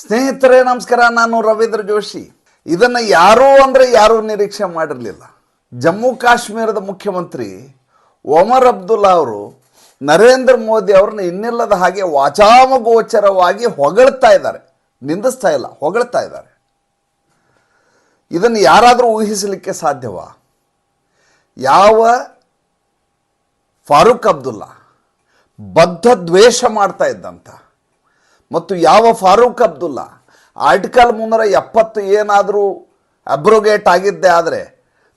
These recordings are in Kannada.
ಸ್ನೇಹಿತರೇ, ನಮಸ್ಕಾರ. ನಾನು ರವೀಂದ್ರ ಜೋಶಿ. ಇದನ್ನು ಯಾರೂ ಅಂದರೆ ಯಾರೂ ನಿರೀಕ್ಷೆ ಮಾಡಿರಲಿಲ್ಲ. ಜಮ್ಮು ಕಾಶ್ಮೀರದ ಮುಖ್ಯಮಂತ್ರಿ ಒಮರ್ ಅಬ್ದುಲ್ಲಾ ಅವರು ನರೇಂದ್ರ ಮೋದಿ ಅವ್ರನ್ನ ಇನ್ನಿಲ್ಲದ ಹಾಗೆ ವಾಚಾಮಗೋಚರವಾಗಿ ಹೊಗಳ್ತಾ ಇದ್ದಾರೆ. ನಿಂದಿಸ್ತಾ ಇಲ್ಲ, ಹೊಗಳ್ತಾ ಇದ್ದಾರೆ. ಇದನ್ನು ಯಾರಾದರೂ ಊಹಿಸಲಿಕ್ಕೆ ಸಾಧ್ಯವಾ? ಯಾವ ಫಾರೂಕ್ ಅಬ್ದುಲ್ಲಾ ಬದ್ಧ ದ್ವೇಷ ಮಾಡ್ತಾ ಇದ್ದಂಥ ಮತ್ತು ಯಾವ ಫಾರೂಕ್ ಅಬ್ದುಲ್ಲಾ? ಆರ್ಟಿಕಲ್ ಮುನ್ನೂರ ಎಪ್ಪತ್ತು ಏನಾದರೂ ಅಬ್ರೋಗೇಟ್ ಆಗಿದ್ದೆ ಆದರೆ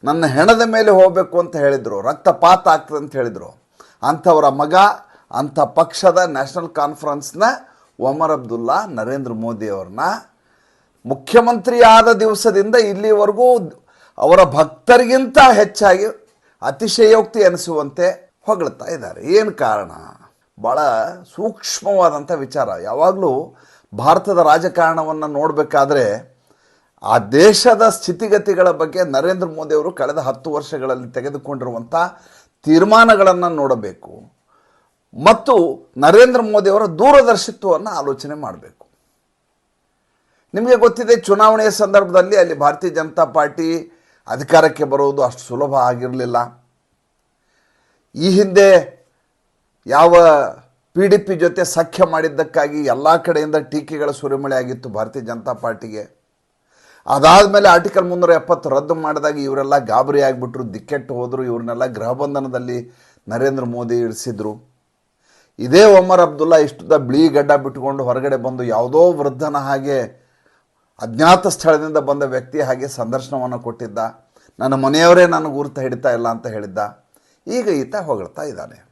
ನನ್ನ ಹೆಣದ ಮೇಲೆ ಹೋಗಬೇಕು ಅಂತ ಹೇಳಿದರು, ರಕ್ತಪಾತ ಆಗ್ತದೆ ಅಂತ ಹೇಳಿದರು. ಅಂಥವರ ಮಗ, ಅಂಥ ಪಕ್ಷದ ನ್ಯಾಷನಲ್ ಕಾನ್ಫರೆನ್ಸ್ನ ಒಮರ್ ಅಬ್ದುಲ್ಲಾ ನರೇಂದ್ರ ಮೋದಿ ಮುಖ್ಯಮಂತ್ರಿಯಾದ ದಿವಸದಿಂದ ಇಲ್ಲಿವರೆಗೂ ಅವರ ಭಕ್ತರಿಗಿಂತ ಹೆಚ್ಚಾಗಿ ಅತಿಶಯೋಕ್ತಿ ಅನಿಸುವಂತೆ ಹೊಗಳ್ತಾ ಇದ್ದಾರೆ. ಏನು ಕಾರಣ? ಭಾಳ ಸೂಕ್ಷ್ಮವಾದಂಥ ವಿಚಾರ. ಯಾವಾಗಲೂ ಭಾರತದ ರಾಜಕಾರಣವನ್ನು ನೋಡಬೇಕಾದ್ರೆ ಆ ದೇಶದ ಸ್ಥಿತಿಗತಿಗಳ ಬಗ್ಗೆ ನರೇಂದ್ರ ಮೋದಿಯವರು ಕಳೆದ ಹತ್ತು ವರ್ಷಗಳಲ್ಲಿ ತೆಗೆದುಕೊಂಡಿರುವಂಥ ತೀರ್ಮಾನಗಳನ್ನು ನೋಡಬೇಕು. ಮತ್ತು ನರೇಂದ್ರ ಮೋದಿಯವರ ದೂರದರ್ಶಿತ್ವವನ್ನು ಆಲೋಚನೆ ಮಾಡಬೇಕು. ನಿಮಗೆ ಗೊತ್ತಿದೆ, ಚುನಾವಣೆಯ ಸಂದರ್ಭದಲ್ಲಿ ಅಲ್ಲಿ ಭಾರತೀಯ ಜನತಾ ಪಾರ್ಟಿ ಅಧಿಕಾರಕ್ಕೆ ಬರುವುದು ಅಷ್ಟು ಸುಲಭ ಆಗಿರಲಿಲ್ಲ. ಈ ಹಿಂದೆ ಯಾವ ಪಿ ಡಿ ಪಿ ಜೊತೆ ಸಖ್ಯ ಮಾಡಿದ್ದಕ್ಕಾಗಿ ಎಲ್ಲ ಕಡೆಯಿಂದ ಟೀಕೆಗಳ ಸುರಿಮಳೆ ಆಗಿತ್ತು ಭಾರತೀಯ ಜನತಾ ಪಾರ್ಟಿಗೆ. ಅದಾದ ಮೇಲೆ ಆರ್ಟಿಕಲ್ ಮುನ್ನೂರ ಎಪ್ಪತ್ತು ರದ್ದು ಮಾಡಿದಾಗ ಇವರೆಲ್ಲ ಗಾಬರಿ ಆಗಿಬಿಟ್ರು, ದಿಕ್ಕೆಟ್ಟು ಹೋದರು, ಇವ್ರನ್ನೆಲ್ಲ ಗೃಹಬಂಧನದಲ್ಲಿ ನರೇಂದ್ರ ಮೋದಿ ಇಳಿಸಿದ್ರು. ಇದೇ ಒಮರ್ ಅಬ್ದುಲ್ಲಾ ಇಷ್ಟುದ ಬಿಳಿ ಗಡ್ಡ ಬಿಟ್ಟುಕೊಂಡು ಹೊರಗಡೆ ಬಂದು ಯಾವುದೋ ವೃದ್ಧನ ಹಾಗೆ ಅಜ್ಞಾತ ಸ್ಥಳದಿಂದ ಬಂದ ವ್ಯಕ್ತಿ ಹಾಗೆ ಸಂದರ್ಶನವನ್ನು ಕೊಟ್ಟಿದ್ದ. ನನ್ನ ಮನೆಯವರೇ ನನಗೆ ಗುರುತ ಹಿಡಿತಾ ಇಲ್ಲ ಅಂತ ಹೇಳಿದ್ದ. ಈಗ ಈತ ಹೊಗಳ್ತಾ ಇದ್ದಾನೆ.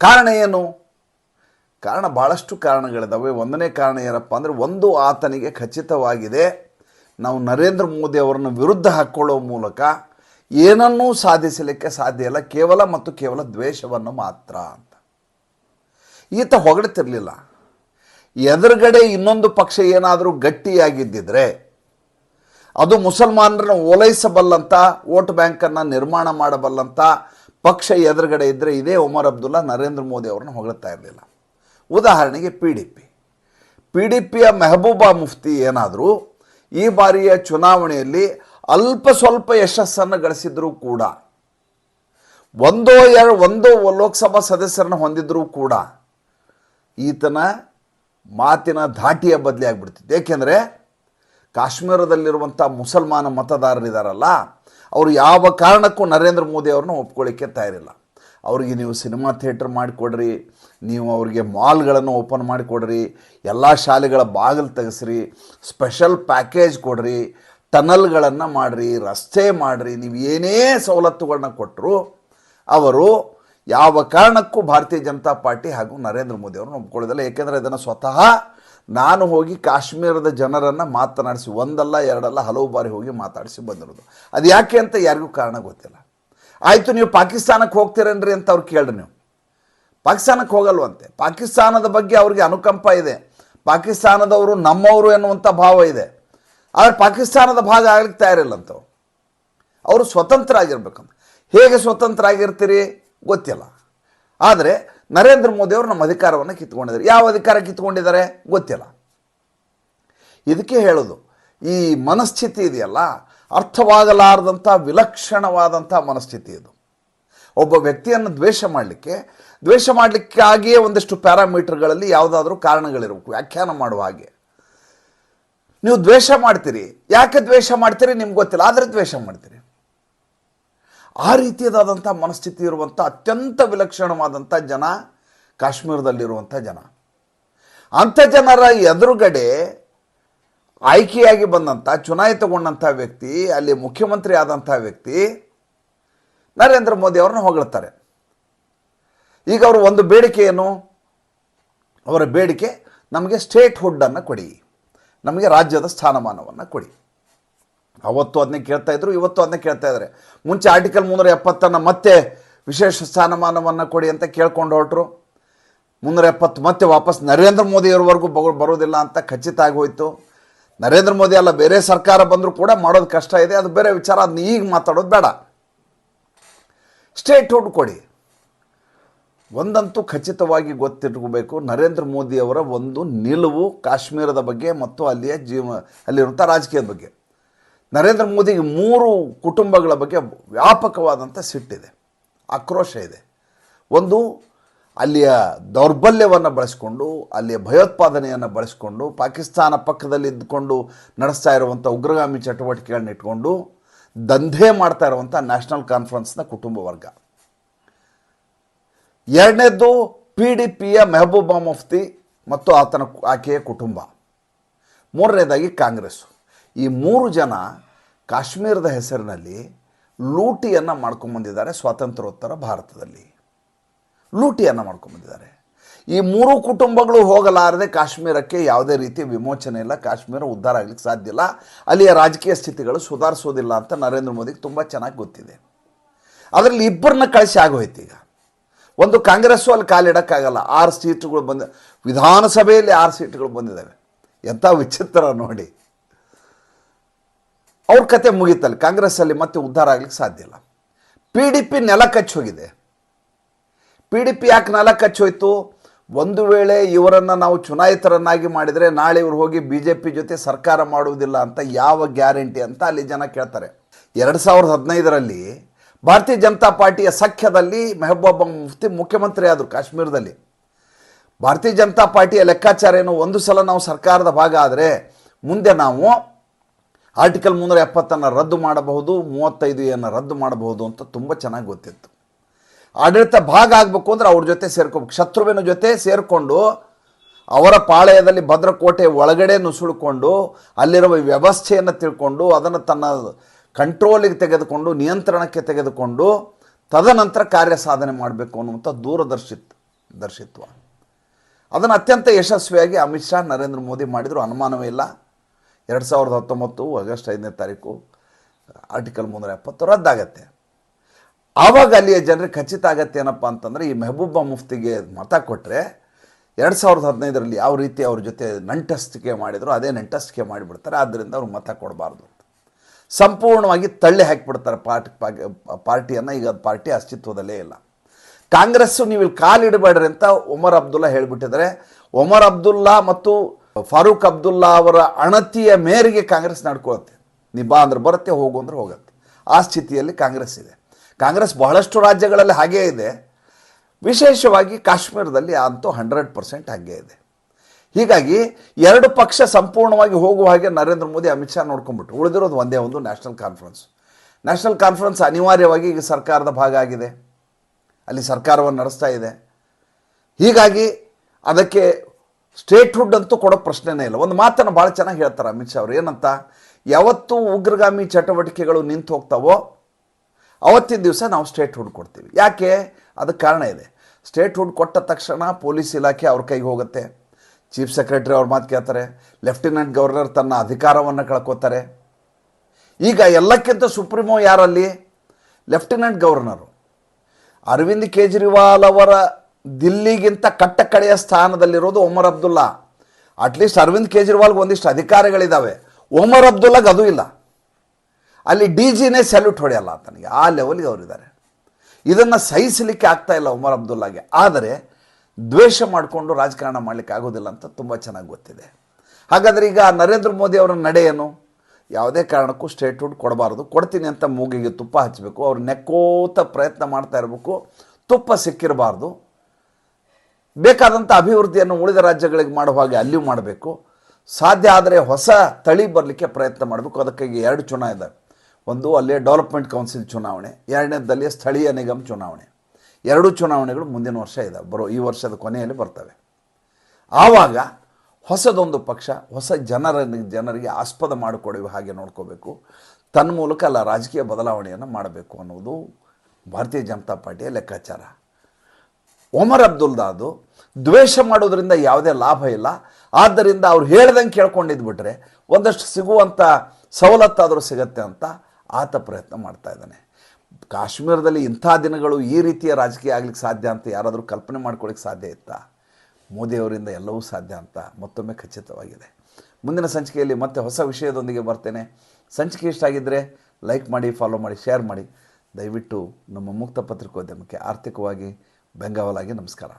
ಕಾರಣ ಏನು? ಕಾರಣ ಭಾಳಷ್ಟು ಕಾರಣಗಳಿದ್ದಾವೆ ಒಂದನೇ ಕಾರಣ ಏನಪ್ಪ ಅಂದರೆ, ಒಂದು ಆತನಿಗೆ ಖಚಿತವಾಗಿದೆ. ನಾವು ನರೇಂದ್ರ ಮೋದಿ ಅವರನ್ನು ವಿರುದ್ಧ ಹಾಕ್ಕೊಳ್ಳೋ ಮೂಲಕ ಏನನ್ನೂ ಸಾಧಿಸಲಿಕ್ಕೆ ಸಾಧ್ಯ ಇಲ್ಲ. ಕೇವಲ ಮತ್ತು ಕೇವಲ ದ್ವೇಷವನ್ನು ಮಾತ್ರ ಅಂತ. ಈತ ಹೊಗಳ್ತಿರಲಿಲ್ಲ. ಎದುರುಗಡೆ ಇನ್ನೊಂದು ಪಕ್ಷ ಏನಾದರೂ ಗಟ್ಟಿಯಾಗಿದ್ದಿದ್ರೆ, ಅದು ಮುಸಲ್ಮಾನರನ್ನು ಓಲೈಸಬಲ್ಲಂಥ ವೋಟ್ ಬ್ಯಾಂಕನ್ನು ನಿರ್ಮಾಣ ಮಾಡಬಲ್ಲಂಥ ಪಕ್ಷ ಎದುರುಗಡೆ ಇದ್ದರೆ ಇದೇ ಒಮರ್ ಅಬ್ದುಲ್ಲಾ, ನರೇಂದ್ರ ಮೋದಿ ಅವರನ್ನು ಹೊಗಳ್ತಾ ಇರಲಿಲ್ಲ. ಉದಾಹರಣೆಗೆ P D P P D ಪಿಯ ಮೆಹಬೂಬಾ ಮುಫ್ತಿ ಏನಾದರೂ ಈ ಬಾರಿಯ ಚುನಾವಣೆಯಲ್ಲಿ ಅಲ್ಪ ಸ್ವಲ್ಪ ಯಶಸ್ಸನ್ನು ಗಳಿಸಿದರೂ ಕೂಡ, ಒಂದೋ ಎರಡು, ಒಂದೋ ಲೋಕಸಭಾ ಸದಸ್ಯರನ್ನು ಹೊಂದಿದ್ರೂ ಕೂಡ ಈತನ ಮಾತಿನ ಧಾಟಿಯ ಬದಲಿ ಏಕೆಂದರೆ ಕಾಶ್ಮೀರದಲ್ಲಿರುವಂಥ ಮುಸಲ್ಮಾನ ಮತದಾರರಿದ್ದಾರಲ್ಲ ಅವರು ಯಾವ ಕಾರಣಕ್ಕೂ ನರೇಂದ್ರ ಮೋದಿ ಅವ್ರನ್ನ ಒಪ್ಕೊಳ್ಳಿಕ್ಕೆ ತಯಾರಿಲ್ಲ. ಅವರಿಗೆ ನೀವು ಸಿನಿಮಾ ಥಿಯೇಟ್ರ್ ಮಾಡಿಕೊಡ್ರಿ, ನೀವು ಅವರಿಗೆ ಮಾಲ್ಗಳನ್ನು ಓಪನ್ ಮಾಡಿಕೊಡ್ರಿ, ಎಲ್ಲ ಶಾಲೆಗಳ ಬಾಗಿಲು ತೆಗೆಸ್ರಿ, ಸ್ಪೆಷಲ್ ಪ್ಯಾಕೇಜ್ ಕೊಡ್ರಿ, ಟನಲ್ಗಳನ್ನು ಮಾಡಿರಿ, ರಸ್ತೆ ಮಾಡಿರಿ, ನೀವು ಏನೇ ಸವಲತ್ತುಗಳನ್ನ ಕೊಟ್ಟರು ಅವರು ಯಾವ ಕಾರಣಕ್ಕೂ ಭಾರತೀಯ ಜನತಾ ಪಾರ್ಟಿ ಹಾಗೂ ನರೇಂದ್ರ ಮೋದಿ ಅವರನ್ನು ಒಪ್ಕೊಳ್ಳೋದಿಲ್ಲ. ಏಕೆಂದರೆ ಇದನ್ನು ಸ್ವತಃ ನಾನು ಹೋಗಿ ಕಾಶ್ಮೀರದ ಜನರನ್ನು ಮಾತನಾಡಿಸಿ, ಒಂದಲ್ಲ, ಎರಡಲ್ಲ, ಹಲವು ಬಾರಿ ಹೋಗಿ ಮಾತಾಡಿಸಿ ಬಂದಿರೋದು. ಅದು ಯಾಕೆ ಅಂತ ಯಾರಿಗೂ ಕಾರಣ ಗೊತ್ತಿಲ್ಲ. ಆಯಿತು, ನೀವು ಪಾಕಿಸ್ತಾನಕ್ಕೆ ಹೋಗ್ತೀರೇನ್ರಿ ಅಂತ ಅವ್ರು ಕೇಳ್ರಿ ನೀವು. ಪಾಕಿಸ್ತಾನಕ್ಕೆ ಹೋಗಲ್ವಂತೆ. ಪಾಕಿಸ್ತಾನದ ಬಗ್ಗೆ ಅವ್ರಿಗೆ ಅನುಕಂಪ ಇದೆ. ಪಾಕಿಸ್ತಾನದವರು ನಮ್ಮವರು ಎನ್ನುವಂಥ ಭಾವ ಇದೆ. ಆದರೆ ಪಾಕಿಸ್ತಾನದ ಭಾಗ ಆಗ್ಲಿಕ್ಕೆ ತಯಾರಿಲ್ಲಂತವು. ಅವರು ಸ್ವತಂತ್ರ ಆಗಿರ್ಬೇಕಂತ. ಹೇಗೆ ಸ್ವತಂತ್ರ ಆಗಿರ್ತೀರಿ ಗೊತ್ತಿಲ್ಲ. ಆದರೆ ನರೇಂದ್ರ ಮೋದಿ ಅವರು ನಮ್ಮ ಅಧಿಕಾರವನ್ನು ಕಿತ್ಕೊಂಡಿದ್ದಾರೆ. ಯಾವ ಅಧಿಕಾರ ಕಿತ್ಕೊಂಡಿದ್ದಾರೆ ಗೊತ್ತಿಲ್ಲ. ಇದಕ್ಕೆ ಹೇಳೋದು, ಈ ಮನಸ್ಥಿತಿ ಇದೆಯಲ್ಲ, ಅರ್ಥವಾಗಲಾರದಂಥ ವಿಲಕ್ಷಣವಾದಂಥ ಮನಸ್ಥಿತಿ ಇದು. ಒಬ್ಬ ವ್ಯಕ್ತಿಯನ್ನು ದ್ವೇಷ ಮಾಡಲಿಕ್ಕೆ, ದ್ವೇಷ ಮಾಡಲಿಕ್ಕಾಗಿಯೇ ಒಂದಿಷ್ಟು ಪ್ಯಾರಾಮೀಟರ್ಗಳಲ್ಲಿ ಯಾವುದಾದ್ರೂ ಕಾರಣಗಳಿರಬೇಕು, ವ್ಯಾಖ್ಯಾನ ಮಾಡುವ ಹಾಗೆ. ನೀವು ದ್ವೇಷ ಮಾಡ್ತೀರಿ. ಯಾಕೆ ದ್ವೇಷ ಮಾಡ್ತೀರಿ ನಿಮ್ಗೆ ಗೊತ್ತಿಲ್ಲ, ಆದರೆ ದ್ವೇಷ ಮಾಡ್ತೀರಿ. ಆ ರೀತಿಯದಾದಂಥ ಮನಸ್ಥಿತಿ ಇರುವಂಥ ಅತ್ಯಂತ ವಿಲಕ್ಷಣವಾದಂಥ ಜನ ಕಾಶ್ಮೀರದಲ್ಲಿರುವಂಥ ಜನ. ಅಂಥ ಜನರ ಎದುರುಗಡೆ ಆಯ್ಕೆಯಾಗಿ ಬಂದಂಥ, ಚುನಾಯಿತಗೊಂಡಂಥ ವ್ಯಕ್ತಿ, ಅಲ್ಲಿ ಮುಖ್ಯಮಂತ್ರಿ ಆದಂಥ ವ್ಯಕ್ತಿ ನರೇಂದ್ರ ಮೋದಿ ಅವ್ರನ್ನ ಹೊಗಳ್ತಾರೆ. ಈಗ ಅವರು ಒಂದು ಬೇಡಿಕೆ ಏನು? ಅವರ ಬೇಡಿಕೆ, ನಮಗೆ ಸ್ಟೇಟ್ ಹುಡ್ಡನ್ನು ಕೊಡಿ. ನಮಗೆ ರಾಜ್ಯದ ಸ್ಥಾನಮಾನವನ್ನು ಕೊಡಿ. ಅವತ್ತು ಅದನ್ನೇ ಕೇಳ್ತಾ ಇದ್ರು, ಇವತ್ತು ಅದನ್ನೇ ಕೇಳ್ತಾ ಇದ್ದಾರೆ ಮುಂಚೆ ಆರ್ಟಿಕಲ್ ಮುನ್ನೂರ ಎಪ್ಪತ್ತನ್ನು ಮತ್ತೆ ವಿಶೇಷ ಸ್ಥಾನಮಾನವನ್ನು ಕೊಡಿ ಅಂತ ಕೇಳ್ಕೊಂಡು ಹೊರಟರು. ಮುನ್ನೂರ ಎಪ್ಪತ್ತು ಮತ್ತೆ ವಾಪಸ್ ನರೇಂದ್ರ ಮೋದಿಯವರೆಗೂ ಬಗ ಬರೋದಿಲ್ಲ ಅಂತ ಖಚಿತ ಆಗೋಯ್ತು ನರೇಂದ್ರ ಮೋದಿ ಅಲ್ಲ, ಬೇರೆ ಸರ್ಕಾರ ಬಂದರೂ ಕೂಡ ಮಾಡೋದು ಕಷ್ಟ ಇದೆ, ಅದು ಬೇರೆ ವಿಚಾರ, ಅದನ್ನ ಈಗ ಮಾತಾಡೋದು ಬೇಡ. ಸ್ಟೇಟ್ ಹುಡ್ ಕೊಡಿ. ಒಂದಂತೂ ಖಚಿತವಾಗಿ ಗೊತ್ತಿಟ್ಕೋಬೇಕು, ನರೇಂದ್ರ ಮೋದಿಯವರ ಒಂದು ನಿಲುವು ಕಾಶ್ಮೀರದ ಬಗ್ಗೆ ಮತ್ತು ಅಲ್ಲಿಯ ಜೀವ ಅಲ್ಲಿರುವಂಥ ರಾಜಕೀಯದ ಬಗ್ಗೆ. ನರೇಂದ್ರ ಮೋದಿಗೆ ಮೂರು ಕುಟುಂಬಗಳ ಬಗ್ಗೆ ವ್ಯಾಪಕವಾದಂಥ ಸಿಟ್ಟಿದೆ. ಆಕ್ರೋಶ ಇದೆ. ಒಂದು, ಅಲ್ಲಿಯ ದೌರ್ಬಲ್ಯವನ್ನು ಬಳಸಿಕೊಂಡು, ಅಲ್ಲಿಯ ಭಯೋತ್ಪಾದನೆಯನ್ನು ಬಳಸಿಕೊಂಡು, ಪಾಕಿಸ್ತಾನ ಪಕ್ಕದಲ್ಲಿ ಇದ್ದುಕೊಂಡು ನಡೆಸ್ತಾ ಇರುವಂಥ ಉಗ್ರಗಾಮಿ ಚಟುವಟಿಕೆಗಳನ್ನ ಇಟ್ಕೊಂಡು ದಂಧೆ ಮಾಡ್ತಾ ಇರುವಂಥ ನ್ಯಾಷನಲ್ ಕಾನ್ಫರೆನ್ಸ್ನ ಕುಟುಂಬ ವರ್ಗ. ಎರಡನೇದು ಪಿ ಡಿ ಪಿಯ ಮೆಹಬೂಬಾ ಮುಫ್ತಿ ಮತ್ತು ಆತನ ಆಕೆಯ ಕುಟುಂಬ. ಮೂರನೇದಾಗಿ ಕಾಂಗ್ರೆಸ್ಸು. ಈ ಮೂರು ಜನ ಕಾಶ್ಮೀರದ ಹೆಸರಿನಲ್ಲಿ ಲೂಟಿಯನ್ನು ಮಾಡ್ಕೊಂಬಂದಿದ್ದಾರೆ ಸ್ವಾತಂತ್ರ್ಯೋತ್ತರ ಭಾರತದಲ್ಲಿ. ಲೂಟಿಯನ್ನು ಮಾಡ್ಕೊಂಬಂದಿದ್ದಾರೆ. ಈ ಮೂರು ಕುಟುಂಬಗಳು ಹೋಗಲಾರದೆ ಕಾಶ್ಮೀರಕ್ಕೆ ಯಾವುದೇ ರೀತಿ ವಿಮೋಚನೆ ಇಲ್ಲ, ಕಾಶ್ಮೀರ ಉದ್ಧಾರ ಆಗಲಿಕ್ಕೆ ಸಾಧ್ಯ ಇಲ್ಲ. ಅಲ್ಲಿಯ ರಾಜಕೀಯ ಸ್ಥಿತಿಗಳು ಸುಧಾರಿಸೋದಿಲ್ಲ ಅಂತ ನರೇಂದ್ರ ಮೋದಿಗೆ ತುಂಬ ಚೆನ್ನಾಗಿ ಗೊತ್ತಿದೆ. ಅದರಲ್ಲಿ ಇಬ್ಬರನ್ನ ಕಳಿಸಿ ಆಗೋಯ್ತು ಈಗ. ಒಂದು ಕಾಂಗ್ರೆಸ್ಸು ಅಲ್ಲಿ ಕಾಲಿಡೋಕ್ಕಾಗಲ್ಲ ಆರು ಸೀಟುಗಳು ಬಂದ, ವಿಧಾನಸಭೆಯಲ್ಲಿ ಆರು ಸೀಟುಗಳು ಬಂದಿದ್ದಾವೆ. ಎಂಥ ವಿಚಿತ್ರ ನೋಡಿ. ಅವ್ರ ಕತೆ ಮುಗೀತಲ್ಲಿ ಕಾಂಗ್ರೆಸ್ಸಲ್ಲಿ ಮತ್ತೆ ಉದ್ಧಾರ ಆಗ್ಲಿಕ್ಕೆ ಸಾಧ್ಯ ಇಲ್ಲ. ಪಿ ಡಿ ಪಿ ನೆಲ ಕಚ್ಚೋಗಿದೆ ಪಿ ಡಿ ಪಿ ಯಾಕೆ ನೆಲ ಕಚ್ಚೋಯ್ತು ಒಂದು ವೇಳೆ ಇವರನ್ನು ನಾವು ಚುನಾಯಿತರನ್ನಾಗಿ ಮಾಡಿದರೆ ನಾಳೆ ಇವರು ಹೋಗಿ ಬಿ ಜೆ ಪಿ ಜೊತೆ ಸರ್ಕಾರ ಮಾಡುವುದಿಲ್ಲ ಅಂತ ಯಾವ ಗ್ಯಾರಂಟಿ ಅಂತ ಅಲ್ಲಿ ಜನ ಕೇಳ್ತಾರೆ. ಎರಡು ಸಾವಿರದ ಹದಿನೈದರಲ್ಲಿ ಭಾರತೀಯ ಜನತಾ ಪಾರ್ಟಿಯ ಸಖ್ಯದಲ್ಲಿ ಮೆಹಬೂಬ ಮುಫ್ತಿ ಮುಖ್ಯಮಂತ್ರಿ ಆದರು ಕಾಶ್ಮೀರದಲ್ಲಿ. ಭಾರತೀಯ ಜನತಾ ಪಾರ್ಟಿಯ ಲೆಕ್ಕಾಚಾರ ಏನು ಒಂದು ಸಲ ನಾವು ಸರ್ಕಾರದ ಭಾಗ ಆದರೆ ಮುಂದೆ ನಾವು ಆರ್ಟಿಕಲ್ ಮುನ್ನೂರ ಎಪ್ಪತ್ತನ್ನು ರದ್ದು ಮಾಡಬಹುದು, ಮೂವತ್ತೈದು ಅನ್ನು ರದ್ದು ಮಾಡಬಹುದು ಅಂತ ತುಂಬ ಚೆನ್ನಾಗಿ ಗೊತ್ತಿತ್ತು. ಆಡಳಿತ ಭಾಗ ಆಗಬೇಕು ಅಂದ್ರೆ ಅವ್ರ ಜೊತೆ ಸೇರ್ಕೋಬೇಕು ಶತ್ರುವಿನ ಜೊತೆ ಸೇರಿಕೊಂಡು ಅವರ ಪಾಳೆಯದಲ್ಲಿ ಭದ್ರಕೋಟೆ ಒಳಗಡೆ ನುಸುಳಿಕೊಂಡು ಅಲ್ಲಿರುವ ವ್ಯವಸ್ಥೆಯನ್ನು ತಿಳ್ಕೊಂಡು ಅದನ್ನು ತನ್ನ ಕಂಟ್ರೋಲಿಗೆ ತೆಗೆದುಕೊಂಡು, ನಿಯಂತ್ರಣಕ್ಕೆ ತೆಗೆದುಕೊಂಡು ತದನಂತರ ಕಾರ್ಯ ಸಾಧನೆ ಮಾಡಬೇಕು ಅನ್ನುವಂಥ ದೂರದರ್ಶಿತ್, ದರ್ಶಿತ್ವ. ಅದನ್ನು ಅತ್ಯಂತ ಯಶಸ್ವಿಯಾಗಿ ಅಮಿತ್ ಶಾ, ನರೇಂದ್ರ ಮೋದಿ ಮಾಡಿದರೂ, ಅನುಮಾನವೇ ಇಲ್ಲ. ಎರಡು ಸಾವಿರದ ಹತ್ತೊಂಬತ್ತು ಆಗಸ್ಟ್ ಐದನೇ ತಾರೀಕು ಆರ್ಟಿಕಲ್ ಮುನ್ನೂರ ಎಪ್ಪತ್ತು ರದ್ದಾಗತ್ತೆ. ಆವಾಗ ಅಲ್ಲಿಯ ಜನರಿಗೆ ಖಚಿತ ಆಗತ್ತೆ ಏನಪ್ಪ ಅಂತಂದರೆ, ಈ ಮೆಹಬೂಬ ಮುಫ್ತಿಗೆ ಮತ ಕೊಟ್ಟರೆ ಎರಡು ಸಾವಿರದ ಹದಿನೈದರಲ್ಲಿ ಯಾವ ರೀತಿ ಅವ್ರ ಜೊತೆ ನಂಟಸ್ತಿಕೆ ಮಾಡಿದ್ರು ಅದೇ ನಂಟಸ್ತಿಕೆ ಮಾಡಿಬಿಡ್ತಾರೆ ಆದ್ದರಿಂದ ಅವ್ರು ಮತ ಕೊಡಬಾರ್ದು ಸಂಪೂರ್ಣವಾಗಿ ತಳ್ಳಿ ಹಾಕಿಬಿಡ್ತಾರೆ ಪಾರ್ಟಿ ಪಾರ್ಟಿಯನ್ನು, ಈಗ ಅದು ಪಾರ್ಟಿ ಅಸ್ತಿತ್ವದಲ್ಲೇ ಇಲ್ಲ. ಕಾಂಗ್ರೆಸ್ಸು ನೀವು ಇಲ್ಲಿ ಕಾಲಿಡಬೇಡ್ರಿ ಅಂತ ಒಮರ್ ಅಬ್ದುಲ್ಲಾ ಹೇಳಿಬಿಟ್ಟಿದ್ದಾರೆ. ಒಮರ್ ಅಬ್ದುಲ್ಲಾ ಮತ್ತು ಫಾರೂಕ್ ಅಬ್ದುಲ್ಲಾ ಅವರ ಅಣತಿಯ ಮೇರೆಗೆ ಕಾಂಗ್ರೆಸ್ ನಡ್ಕೊಳತ್ತೆ. ನೀ ಬಾ ಅಂದ್ರೆ ಬರುತ್ತೆ, ಹೋಗು ಅಂದ್ರೆ ಹೋಗುತ್ತೆ. ಆ ಸ್ಥಿತಿಯಲ್ಲಿ ಕಾಂಗ್ರೆಸ್ ಇದೆ. ಕಾಂಗ್ರೆಸ್ ಬಹಳಷ್ಟು ರಾಜ್ಯಗಳಲ್ಲಿ ಹಾಗೇ ಇದೆ. ವಿಶೇಷವಾಗಿ ಕಾಶ್ಮೀರದಲ್ಲಿ ಅಂತೂ ಹಂಡ್ರೆಡ್ ಪರ್ಸೆಂಟ್ ಹಾಗೇ ಇದೆ. ಹೀಗಾಗಿ ಎರಡು ಪಕ್ಷ ಸಂಪೂರ್ಣವಾಗಿ ಹೋಗುವ ಹಾಗೆ ನರೇಂದ್ರ ಮೋದಿ, ಅಮಿತ್ ಶಾ ನೋಡ್ಕೊಂಡ್ಬಿಟ್ರು. ಉಳಿದಿರೋದು ಒಂದೇ ಒಂದು ನ್ಯಾಷನಲ್ ಕಾನ್ಫರೆನ್ಸ್. ನ್ಯಾಷನಲ್ ಕಾನ್ಫರೆನ್ಸ್ ಅನಿವಾರ್ಯವಾಗಿ ಈಗ ಸರ್ಕಾರದ ಭಾಗ ಆಗಿದೆ. ಅಲ್ಲಿ ಸರ್ಕಾರವನ್ನು ನಡೆಸ್ತಾ ಇದೆ. ಹೀಗಾಗಿ ಅದಕ್ಕೆ ಸ್ಟೇಟ್ಹುಡ್ ಅಂತೂ ಕೊಡೋ ಪ್ರಶ್ನೆನೇ ಇಲ್ಲ. ಒಂದು ಮಾತನ್ನು ಭಾಳ ಚೆನ್ನಾಗಿ ಹೇಳ್ತಾರೆ ಅಮಿತ್ ಶಾ ಅವರು. ಏನಂತ? ಯಾವತ್ತು ಉಗ್ರಗಾಮಿ ಚಟುವಟಿಕೆಗಳು ನಿಂತು ಹೋಗ್ತಾವೋ, ಅವತ್ತಿನ ದಿವಸ ನಾವು ಸ್ಟೇಟ್ಹುಡ್ ಕೊಡ್ತೀವಿ. ಯಾಕೆ? ಅದಕ್ಕೆ ಕಾರಣ ಇದೆ. ಸ್ಟೇಟ್ಹುಡ್ ಕೊಟ್ಟ ತಕ್ಷಣ ಪೊಲೀಸ್ ಇಲಾಖೆ ಅವ್ರ ಕೈಗೆ ಹೋಗುತ್ತೆ. ಚೀಫ್ ಸೆಕ್ರೆಟರಿ ಅವ್ರ ಮಾತು ಕೇಳ್ತಾರೆ. ಲೆಫ್ಟಿನೆಂಟ್ ಗವರ್ನರ್ ತನ್ನ ಅಧಿಕಾರವನ್ನು ಕಳ್ಕೊತಾರೆ. ಈಗ ಎಲ್ಲಕ್ಕಿಂತ ಸುಪ್ರೀಮೋ ಯಾರಲ್ಲಿ? Lieutenant governor. ಅರವಿಂದ್ ಕೇಜ್ರಿವಾಲ್ ಅವರ ದಿಲ್ಲಿಗಿಂತ ಕಟ್ಟ ಕಡೆಯ ಸ್ಥಾನದಲ್ಲಿರೋದು ಒಮರ್ ಅಬ್ದುಲ್ಲಾ. ಅಟ್ಲೀಸ್ಟ್ ಅರವಿಂದ್ ಕೇಜ್ರಿವಾಲ್ಗೆ ಒಂದಿಷ್ಟು ಅಧಿಕಾರಿಗಳಿದ್ದಾವೆ ಒಮರ್ ಅಬ್ದುಲ್ಲಾಗೆ ಅದು ಇಲ್ಲ. ಅಲ್ಲಿ ಡಿ ಜಿನೇ ಸಲ್ಯೂಟ್ ಹೊಡೆಯಲ್ಲ ತನಗೆ. ಆ ಲೆವೆಲ್ಗೆ ಅವರಿದ್ದಾರೆ. ಇದನ್ನು ಸಹಿಸಲಿಕ್ಕೆ ಆಗ್ತಾ ಇಲ್ಲ ಒಮರ್ ಅಬ್ದುಲ್ಲಾಗೆ. ಆದರೆ ದ್ವೇಷ ಮಾಡಿಕೊಂಡು ರಾಜಕಾರಣ ಮಾಡಲಿಕ್ಕೆ ಆಗೋದಿಲ್ಲ ಅಂತ ತುಂಬ ಚೆನ್ನಾಗಿ ಗೊತ್ತಿದೆ. ಹಾಗಾದರೆ ಈಗ ನರೇಂದ್ರ ಮೋದಿ ಅವರ ನಡೆ ಏನು? ಯಾವುದೇ ಕಾರಣಕ್ಕೂ ಸ್ಟೇಟ್ಹುಡ್ ಕೊಡಬಾರ್ದು. ಕೊಡ್ತೀನಿ ಅಂತ ಮೂಗಿಗೆ ತುಪ್ಪ ಹಚ್ಚಬೇಕು ಅವ್ರು ನೆಕ್ಕೋತ ಪ್ರಯತ್ನ ಮಾಡ್ತಾ ಇರಬೇಕು. ತುಪ್ಪ ಸಿಕ್ಕಿರಬಾರ್ದು. ಬೇಕಾದಂಥ ಅಭಿವೃದ್ಧಿಯನ್ನು ಉಳಿದ ರಾಜ್ಯಗಳಿಗೆ ಮಾಡುವ ಹಾಗೆ ಅಲ್ಲಿಯೂ ಮಾಡಬೇಕು. ಸಾಧ್ಯ ಆದರೆ ಹೊಸ ತಳಿ ಬರಲಿಕ್ಕೆ ಪ್ರಯತ್ನ ಮಾಡಬೇಕು. ಅದಕ್ಕಾಗಿ ಎರಡು ಚುನಾವಣೆ ಇದ್ದಾವೆ ಒಂದು ಅಲ್ಲೇ ಡೆವಲಪ್ಮೆಂಟ್ ಕೌನ್ಸಿಲ್ ಚುನಾವಣೆ ಎರಡನೇದಲ್ಲಿ ಸ್ಥಳೀಯ ನಿಗಮ ಚುನಾವಣೆ. ಎರಡೂ ಚುನಾವಣೆಗಳು ಮುಂದಿನ ವರ್ಷ ಇದ್ದಾವೆ ಬರೋ ಈ ವರ್ಷದ ಕೊನೆಯಲ್ಲಿ ಬರ್ತವೆ. ಆವಾಗ ಹೊಸದೊಂದು ಪಕ್ಷ, ಹೊಸ ಜನರ, ಜನರಿಗೆ ಆಸ್ಪದ ಮಾಡಿಕೊಡುವ ಹಾಗೆ ನೋಡ್ಕೋಬೇಕು. ತನ್ಮೂಲಕ ಅಲ್ಲ, ರಾಜಕೀಯ ಬದಲಾವಣೆಯನ್ನು ಮಾಡಬೇಕು ಅನ್ನೋದು ಭಾರತೀಯ ಜನತಾ ಪಾರ್ಟಿಯ ಲೆಕ್ಕಾಚಾರ. ಒಮರ್ ಅಬ್ದುಲ್ದಾದು ದ್ವೇಷ ಮಾಡೋದರಿಂದ ಯಾವುದೇ ಲಾಭ ಇಲ್ಲ. ಆದ್ದರಿಂದ ಅವ್ರು ಹೇಳ್ದಂಗೆ ಕೇಳ್ಕೊಂಡಿದ್ಬಿಟ್ರೆ ಒಂದಷ್ಟು ಸಿಗುವಂಥ ಸವಲತ್ತಾದರೂ ಸಿಗತ್ತೆ ಅಂತ ಆತ ಪ್ರಯತ್ನ ಮಾಡ್ತಾ ಇದ್ದಾನೆ. ಕಾಶ್ಮೀರದಲ್ಲಿ ಇಂಥ ದಿನಗಳು ಈ ರೀತಿಯ ರಾಜಕೀಯ ಆಗ್ಲಿಕ್ಕೆ ಸಾಧ್ಯ ಅಂತ ಯಾರಾದರೂ ಕಲ್ಪನೆ ಮಾಡ್ಕೊಳ್ಳಿಕ್ಕೆ ಸಾಧ್ಯ ಇತ್ತಾ? ಮೋದಿಯವರಿಂದ ಎಲ್ಲವೂ ಸಾಧ್ಯ ಅಂತ ಮತ್ತೊಮ್ಮೆ ಖಚಿತವಾಗಿದೆ. ಮುಂದಿನ ಸಂಚಿಕೆಯಲ್ಲಿ ಮತ್ತೆ ಹೊಸ ವಿಷಯದೊಂದಿಗೆ ಬರ್ತೇನೆ. ಸಂಚಿಕೆ ಇಷ್ಟ ಆಗಿದ್ದರೆ ಲೈಕ್ ಮಾಡಿ, ಫಾಲೋ ಮಾಡಿ, ಶೇರ್ ಮಾಡಿ. ದಯವಿಟ್ಟು ನಮ್ಮ ಮುಕ್ತ ಪತ್ರಿಕೋದ್ಯಮಕ್ಕೆ ಆರ್ಥಿಕವಾಗಿ ಬೆಂಗಾವಲಾಗಿ ನಮಸ್ಕಾರ.